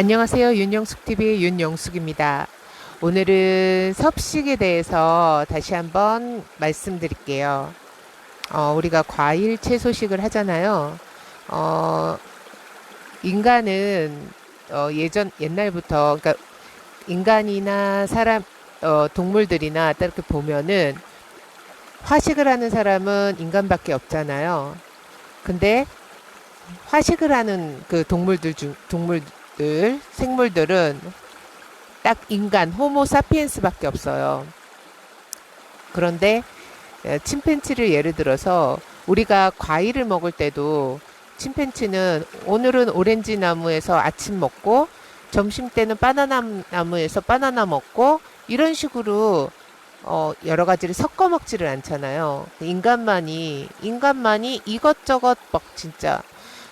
안녕하세요. 윤영숙TV의 윤영숙입니다. 오늘은 섭식에 대해서 다시 한번 말씀드릴게요. 어, 우리가 과일 채소식을 하잖아요. 어, 인간은 어, 예전 옛날부터 그러니까 인간이나 사람 어, 동물들이나 딱 이렇게 보면은 화식을 하는 사람은 인간밖에 없잖아요. 근데 화식을 하는 그 동물들 중 동물 들 생물들은 딱 인간 호모 사피엔스밖에 없어요. 그런데 에, 침팬지를 예를 들어서 우리가 과일을 먹을 때도 침팬지는 오늘은 오렌지 나무에서 아침 먹고 점심 때는 바나나 나무에서 바나나 먹고 이런 식으로 어, 여러 가지를 섞어 먹지를 않잖아요. 인간만이 인간만이 이것저것 막 진짜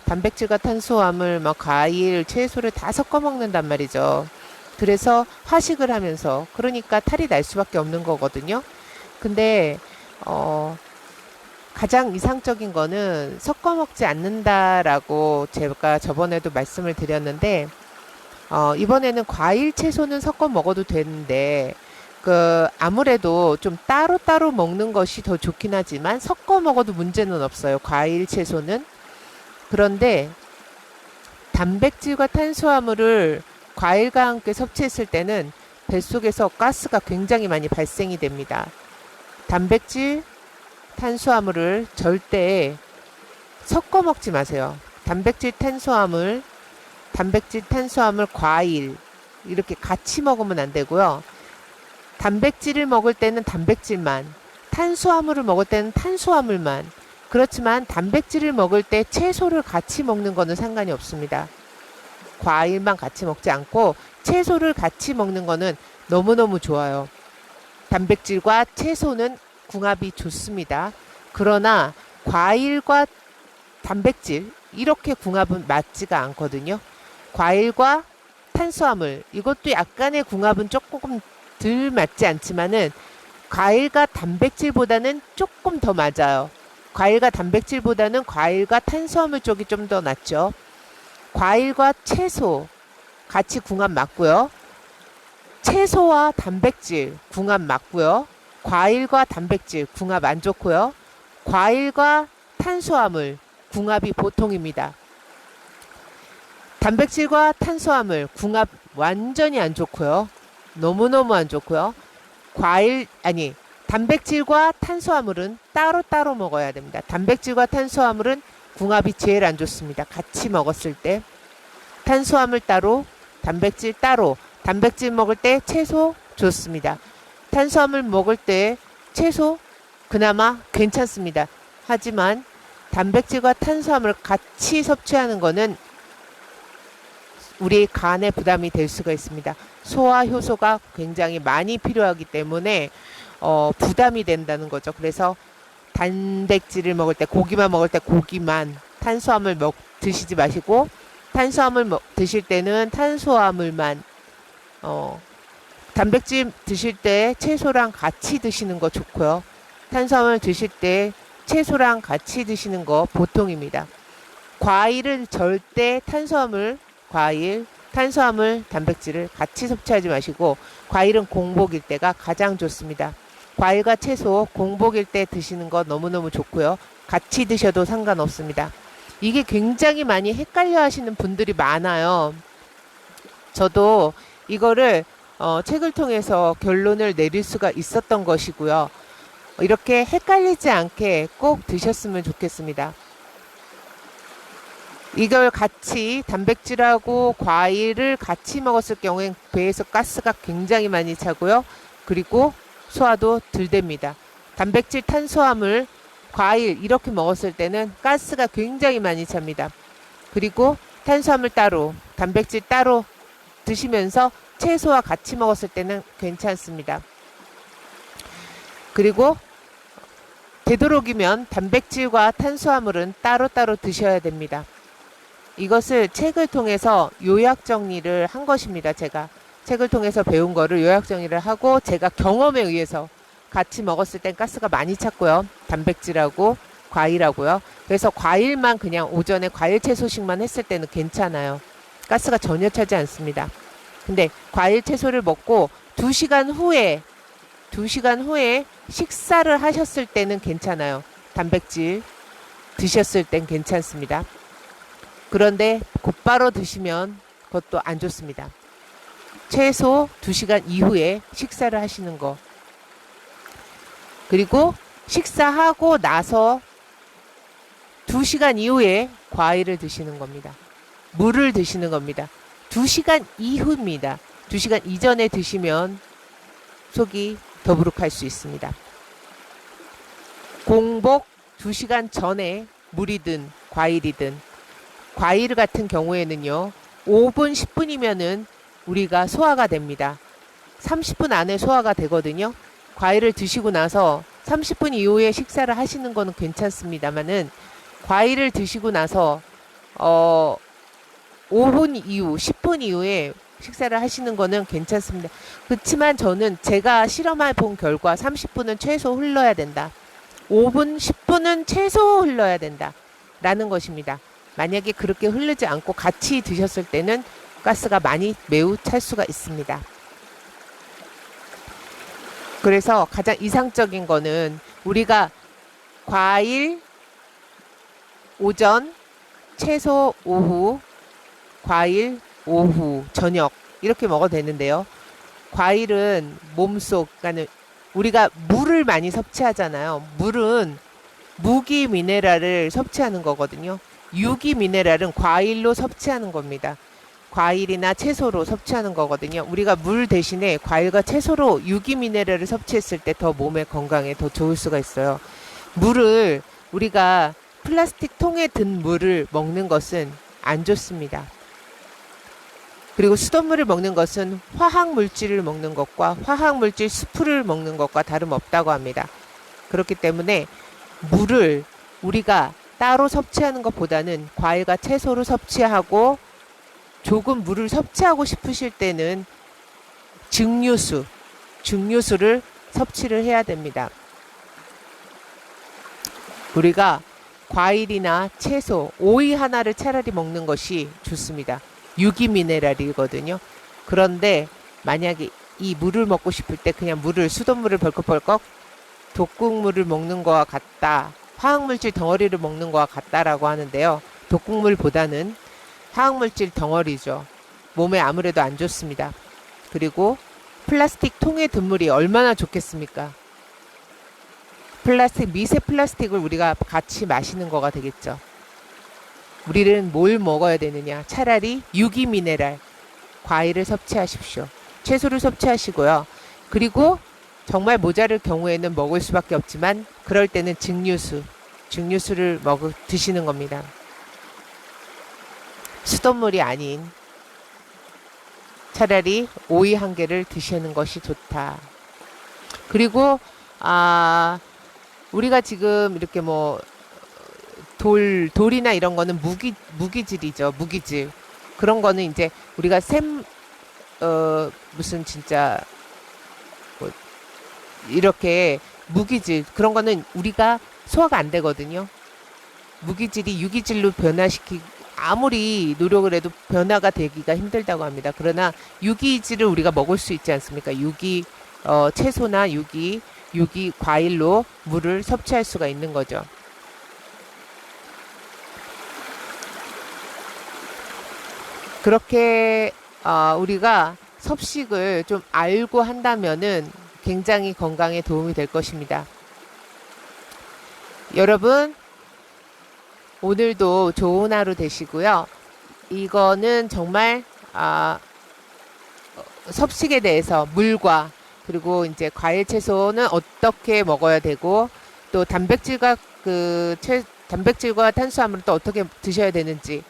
단백질과 탄수화물, 막 과일, 채소를 다 섞어 먹는단 말이죠. 그래서 화식을 하면서 그러니까 탈이 날 수밖에 없는 거거든요. 근데 어 가장 이상적인 거는 섞어 먹지 않는다라고 제가 저번에도 말씀을 드렸는데 어 이번에는 과일, 채소는 섞어 먹어도 되는데 그 아무래도 좀 따로따로 먹는 것이 더 좋긴 하지만 섞어 먹어도 문제는 없어요. 과일, 채소는. 그런데 단백질과 탄수화물을 과일과 함께 섭취했을 때는 뱃속에서 가스가 굉장히 많이 발생이 됩니다. 단백질, 탄수화물을 절대 섞어 먹지 마세요. 단백질, 탄수화물, 단백질, 탄수화물, 과일 이렇게 같이 먹으면 안 되고요. 단백질을 먹을 때는 단백질만, 탄수화물을 먹을 때는 탄수화물만. 그렇지만 단백질을 먹을 때 채소를 같이 먹는 거는 상관이 없습니다. 과일만 같이 먹지 않고 채소를 같이 먹는 거는 너무너무 좋아요. 단백질과 채소는 궁합이 좋습니다. 그러나 과일과 단백질 이렇게 궁합은 맞지가 않거든요. 과일과 탄수화물 이것도 약간의 궁합은 조금 덜 맞지 않지만은 과일과 단백질보다는 조금 더 맞아요. 과일과 단백질보다는 과일과 탄수화물 쪽이 좀 더 낫죠. 과일과 채소 같이 궁합 맞고요. 채소와 단백질 궁합 맞고요. 과일과 단백질 궁합 안 좋고요. 과일과 탄수화물 궁합이 보통입니다. 단백질과 탄수화물 궁합 완전히 안 좋고요. 너무너무 안 좋고요. 과일 아니 단백질과 탄수화물은 따로따로 먹어야 됩니다. 단백질과 탄수화물은 궁합이 제일 안 좋습니다. 같이 먹었을 때 탄수화물 따로, 단백질 따로. 단백질 먹을 때 채소 좋습니다. 탄수화물 먹을 때 채소 그나마 괜찮습니다. 하지만 단백질과 탄수화물 같이 섭취하는 거는 우리 간에 부담이 될 수가 있습니다. 소화 효소가 굉장히 많이 필요하기 때문에 어, 부담이 된다는 거죠. 그래서 단백질을 먹을 때 고기만 먹을 때 고기만 탄수화물 먹 드시지 마시고 탄수화물 먹, 드실 때는 탄수화물만 어, 단백질 드실 때 채소랑 같이 드시는 거 좋고요. 탄수화물 드실 때 채소랑 같이 드시는 거 보통입니다. 과일은 절대 탄수화물, 과일, 탄수화물, 단백질을 같이 섭취하지 마시고 과일은 공복일 때가 가장 좋습니다. 과일과 채소 공복일 때 드시는 거 너무너무 좋고요. 같이 드셔도 상관없습니다. 이게 굉장히 많이 헷갈려 하시는 분들이 많아요. 저도 이거를 어, 책을 통해서 결론을 내릴 수가 있었던 것이고요. 이렇게 헷갈리지 않게 꼭 드셨으면 좋겠습니다. 이걸 같이 단백질하고 과일을 같이 먹었을 경우엔 배에서 가스가 굉장히 많이 차고요. 그리고 소화도 덜 됩니다. 단백질, 탄수화물, 과일 이렇게 먹었을 때는 가스가 굉장히 많이 찹니다. 그리고 탄수화물 따로, 단백질 따로 드시면서 채소와 같이 먹었을 때는 괜찮습니다. 그리고 되도록이면 단백질과 탄수화물은 따로따로 드셔야 됩니다. 이것을 책을 통해서 요약 정리를 한 것입니다. 제가 책을 통해서 배운 거를 요약 정리를 하고 제가 경험에 의해서 같이 먹었을 땐 가스가 많이 찼고요. 단백질하고 과일하고요. 그래서 과일만 그냥 오전에 과일 채소식만 했을 때는 괜찮아요. 가스가 전혀 차지 않습니다. 근데 과일 채소를 먹고 2시간 후에 2시간 후에 식사를 하셨을 때는 괜찮아요. 단백질 드셨을 땐 괜찮습니다. 그런데 곧바로 드시면 그것도 안 좋습니다. 최소 2시간 이후에 식사를 하시는 거. 그리고 식사하고 나서 2시간 이후에 과일을 드시는 겁니다. 물을 드시는 겁니다. 2시간 이후입니다. 2시간 이전에 드시면 속이 더부룩할 수 있습니다. 공복 2시간 전에 물이든 과일이든 과일 같은 경우에는요. 5분 10분이면은 우리가 소화가 됩니다. 30분 안에 소화가 되거든요. 과일을 드시고 나서 30분 이후에 식사를 하시는 거는 괜찮습니다만은 과일을 드시고 나서 어 5분 이후, 10분 이후에 식사를 하시는 거는 괜찮습니다. 그렇지만 저는 제가 실험해 본 결과 30분은 최소 흘러야 된다. 5분, 10분은 최소 흘러야 된다. 라는 것입니다. 만약에 그렇게 흐르지 않고 같이 드셨을 때는 가스가 많이 매우 찰 수가 있습니다. 그래서 가장 이상적인 거는 우리가 과일 오전, 채소 오후, 과일 오후, 저녁 이렇게 먹어도 되는데요. 과일은 몸속, 그러니까 우리가 물을 많이 섭취하잖아요. 물은 무기 미네랄을 섭취하는 거거든요. 유기 미네랄은 과일로 섭취하는 겁니다. 과일이나 채소로 섭취하는 거거든요. 우리가 물 대신에 과일과 채소로 유기 미네랄을 섭취했을 때 더 몸의 건강에 더 좋을 수가 있어요. 물을 우리가 플라스틱 통에 든 물을 먹는 것은 안 좋습니다. 그리고 수돗물을 먹는 것은 화학 물질을 먹는 것과 화학 물질 수프를 먹는 것과 다름없다고 합니다. 그렇기 때문에 물을 우리가 따로 섭취하는 것보다는 과일과 채소를 섭취하고 조금 물을 섭취하고 싶으실 때는 증류수, 증류수를 섭취를 해야 됩니다. 우리가 과일이나 채소, 오이 하나를 차라리 먹는 것이 좋습니다. 유기 미네랄이거든요. 그런데 만약에 이 물을 먹고 싶을 때 그냥 물을 수돗물을 벌컥벌컥 독국물을 먹는 거와 같다. 화학물질 덩어리를 먹는 거와 같다라고 하는데요. 독국물보다는 화학물질 덩어리죠. 몸에 아무래도 안 좋습니다. 그리고 플라스틱 통에 든 물이 얼마나 좋겠습니까? 플라스틱, 미세 플라스틱을 우리가 같이 마시는 거가 되겠죠. 우리는 뭘 먹어야 되느냐? 차라리 유기 미네랄, 과일을 섭취하십시오. 채소를 섭취하시고요. 그리고 정말 모자랄 경우에는 먹을 수밖에 없지만 그럴 때는 증류수, 증류수를 먹 드시는 겁니다. 수돗물이 아닌 차라리 오이 한 개를 드시는 것이 좋다. 그리고 아 우리가 지금 이렇게 뭐 돌, 돌이나 이런 거는 무기, 무기질이죠. 무기질. 그런 거는 이제 우리가 샘, 어, 무슨 진짜, 뭐, 이렇게 무기질. 그런 거는 우리가 소화가 안 되거든요. 무기질이 유기질로 변화시키, 아무리 노력을 해도 변화가 되기가 힘들다고 합니다. 그러나 유기질을 우리가 먹을 수 있지 않습니까? 유기, 어, 채소나 유기, 유기 과일로 물을 섭취할 수가 있는 거죠. 그렇게 어, 우리가 섭식을 좀 알고 한다면은 굉장히 건강에 도움이 될 것입니다. 여러분, 오늘도 좋은 하루 되시고요. 이거는 정말 아, 섭식에 대해서 물과 그리고 이제 과일 채소는 어떻게 먹어야 되고 또 단백질과 그 채, 단백질과 탄수화물은 또 어떻게 드셔야 되는지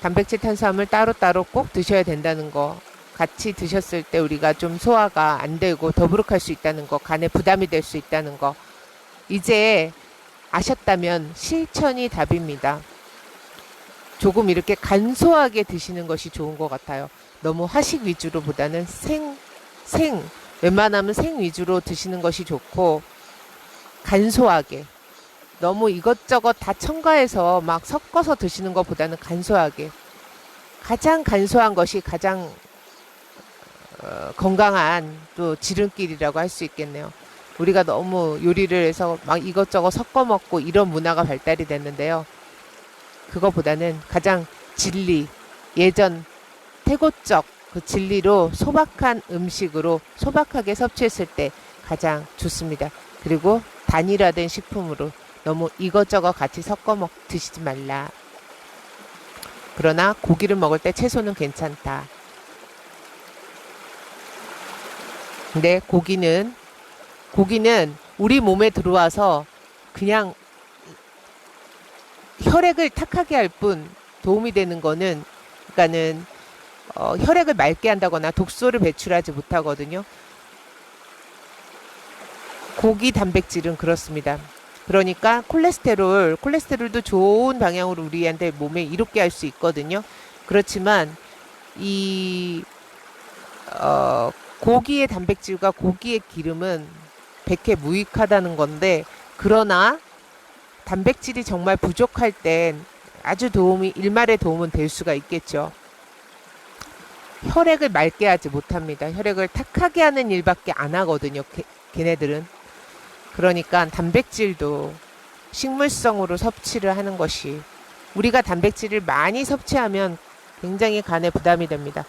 단백질 탄수화물 따로따로 꼭 드셔야 된다는 거 같이 드셨을 때 우리가 좀 소화가 안 되고 더부룩할 수 있다는 거 간에 부담이 될 수 있다는 거 이제 아셨다면 실천이 답입니다. 조금 이렇게 간소하게 드시는 것이 좋은 것 같아요. 너무 화식 위주로 보다는 생, 생, 웬만하면 생 위주로 드시는 것이 좋고, 간소하게. 너무 이것저것 다 첨가해서 막 섞어서 드시는 것보다는 간소하게. 가장 간소한 것이 가장 어, 건강한 또 지름길이라고 할 수 있겠네요. 우리가 너무 요리를 해서 막 이것저것 섞어 먹고 이런 문화가 발달이 됐는데요. 그거보다는 가장 진리, 예전 태고적 그 진리로 소박한 음식으로 소박하게 섭취했을 때 가장 좋습니다. 그리고 단일화된 식품으로 너무 이것저것 같이 섞어 먹 드시지 말라. 그러나 고기를 먹을 때 채소는 괜찮다. 근데 고기는 고기는 우리 몸에 들어와서 그냥 혈액을 탁하게 할 뿐 도움이 되는 거는 그러니까는 어, 혈액을 맑게 한다거나 독소를 배출하지 못하거든요. 고기 단백질은 그렇습니다. 그러니까 콜레스테롤, 콜레스테롤도 좋은 방향으로 우리한테 몸에 이롭게 할 수 있거든요. 그렇지만 이 어, 고기의 단백질과 고기의 기름은 백해 무익하다는 건데 그러나 단백질이 정말 부족할 땐 아주 도움이 일말의 도움은 될 수가 있겠죠. 혈액을 맑게 하지 못합니다. 혈액을 탁하게 하는 일밖에 안 하거든요. 걔, 걔네들은. 그러니까 단백질도 식물성으로 섭취를 하는 것이 우리가 단백질을 많이 섭취하면 굉장히 간에 부담이 됩니다.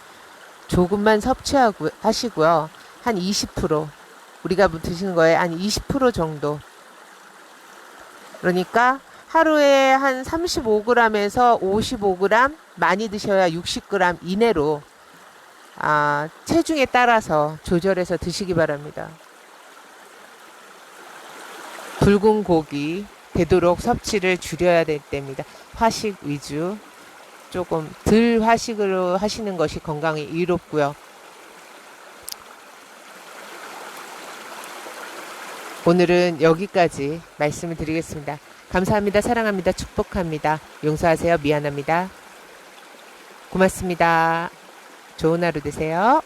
조금만 섭취하고 하시고요. 한 20% 우리가 드시는 거에 한 20% 정도. 그러니까 하루에 한 35g에서 55g 많이 드셔야 60g 이내로 아, 체중에 따라서 조절해서 드시기 바랍니다. 붉은 고기 되도록 섭취를 줄여야 될 때입니다. 화식 위주 조금 덜 화식으로 하시는 것이 건강에 이롭고요. 오늘은 여기까지 말씀을 드리겠습니다. 감사합니다. 사랑합니다. 축복합니다. 용서하세요. 미안합니다. 고맙습니다. 좋은 하루 되세요.